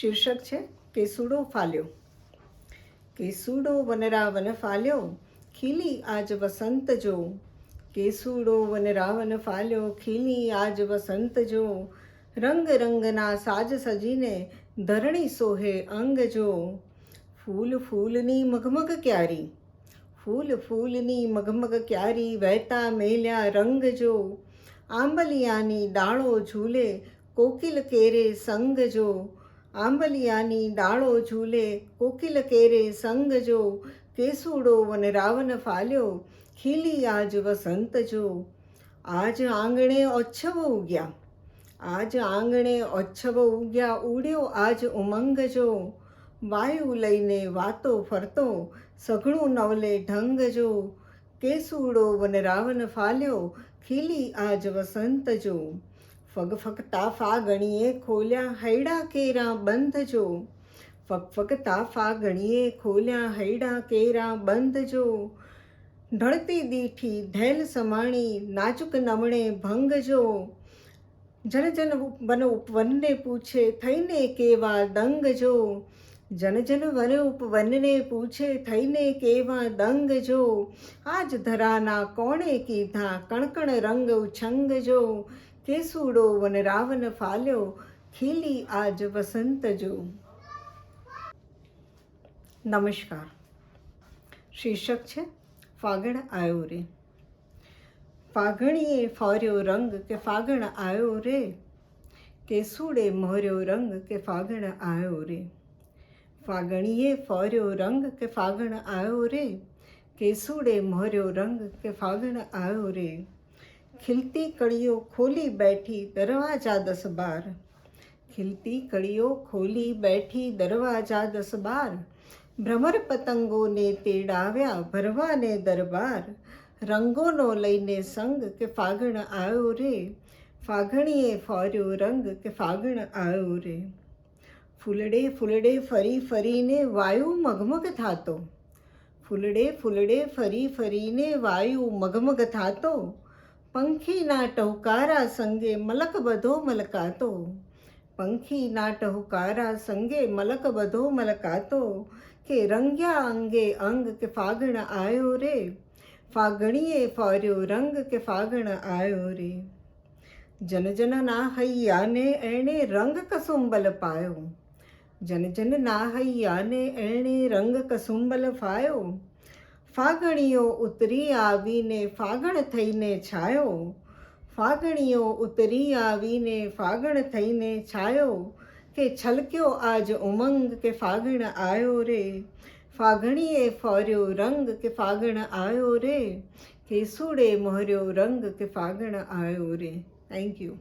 શીર્ષક છે, કેસુડો ફાલ્યો. કેસુડો વનરાવન ફાલ્યો? ખીલી આજ વસંત જો. કેસુડો વનરાવન ફાલ્યો? ખીલી આજ વસંત જો. રંગ રંગના સાજ સજીને ધરણી સોહે અંગ જો. ફૂલ ફૂલની મગમગ ક્યારી? ફૂલ ફૂલની મગમગ ક્યારી વહેતા મેલ્યા રંગ જો. આંબલિયાની ડાળો ઝૂલે, કોકિલ કેરે સંગ જો. આંબલિયાની ડાળો ઝૂલે, કોકિલ કેરે સંગ જો, કેસુડો વન રાવણ ફાલ્યો, ખીલી આજ વસંત જો. આજ આંગણે ઓચ્છવ ઉગ્યા, આજ આંગણે ઓચ્છવ ઉગ્યા, ઉડ્યો આજ ઉમંગ જો. વાયુ લઈને વાતો ફરતો, સઘળું નવલે ઢંગ જો. કેસુડો વન રાવણ ફાલ્યો, ખીલી આજ વસંત જો. ફગ ફગતા ફાગણીએ ખોલ્યા હૈડા કેરા બંધ જો. ફગ ફગતા ફાગણીએ ખોલ્યા હૈડા કેરા બંધ જો. ઢળતી દીઠી ઢેલ સમાણી નાચુક નમણે ભંગ જો. જન જન વન ઉપવનને પૂછે થઈને કેવા દંગ જો. જન જન વન ઉપવનને પૂછે થઈને કેવા દંગ જો. આજ ધરાના કોણે કીધા કણકણ રંગ ઉછંગ જો. કેસુડો વન રાવણ ફાલ્યો, ખીલી આજ વસંત જો. નમસ્કાર. શીર્ષક છે, ફાગણ આવ્યો રે. ફાગણીએ ફર્યો રંગ કે ફાગણ આવ્યો રે? કેસુડે મોર્યો રંગ કે ફાગણ આવ્યો રે? ફાગણીએ ફર્યો રંગ કે ફાગણ આવ્યો રે? કેસુડે મોર્યો રંગ કે ફાગણ આવ્યો રે? ખીલતી કળીઓ ખોલી બેઠી દરવાજા દસ બાર. ખીલતી કળીઓ ખોલી બેઠી દરવાજા દસ બાર. ભ્રમર પતંગોને તેડાવ્યા ભરવાને દરબાર. રંગોનો લઈને સંગ કે ફાગણ આવ્યો રે? ફાગણીએ ફર્યો રંગ કે ફાગણ આવ્યો રે? ફૂલડે ફૂલડે ફરી ફરીને વાયુ મગમગ થાતો. ફૂલડે ફૂલડે ફરી ફરીને વાયુ મગમગ થાતો. પંખીના ટહુકારા સંગે મલક બધો મલકાતો. પંખીના ટહુકારા સંગે મલક બધો મલકાતો. કે રંગ્યા અંગે અંગ કે ફાગણ આવ્યો રે? ફાગણીએ ફર્યો રંગ કે ફાગણ આવ્યો રે? જનજન જન ના હૈયાને એણે રંગ કસુંબલ પાયો. જનજન જન ના હૈયાને એણે રંગ કસુંબલ ફાયો. ફાગણીઓ ઉતરી આવીને ફાગણ થઈને છાયો. ફાગણીઓ ઉતરી આવીને ફાગણ થઈને છાયો. કે છલક્યો આજ ઉમંગ કે ફાગણ આવ્યો રે? ફાગણીએ ફર્યો રંગ કે ફાગણ આવ્યો રે? કેસુડે મોહર્યો રંગ કે ફાગણ આવ્યો રે? Thank you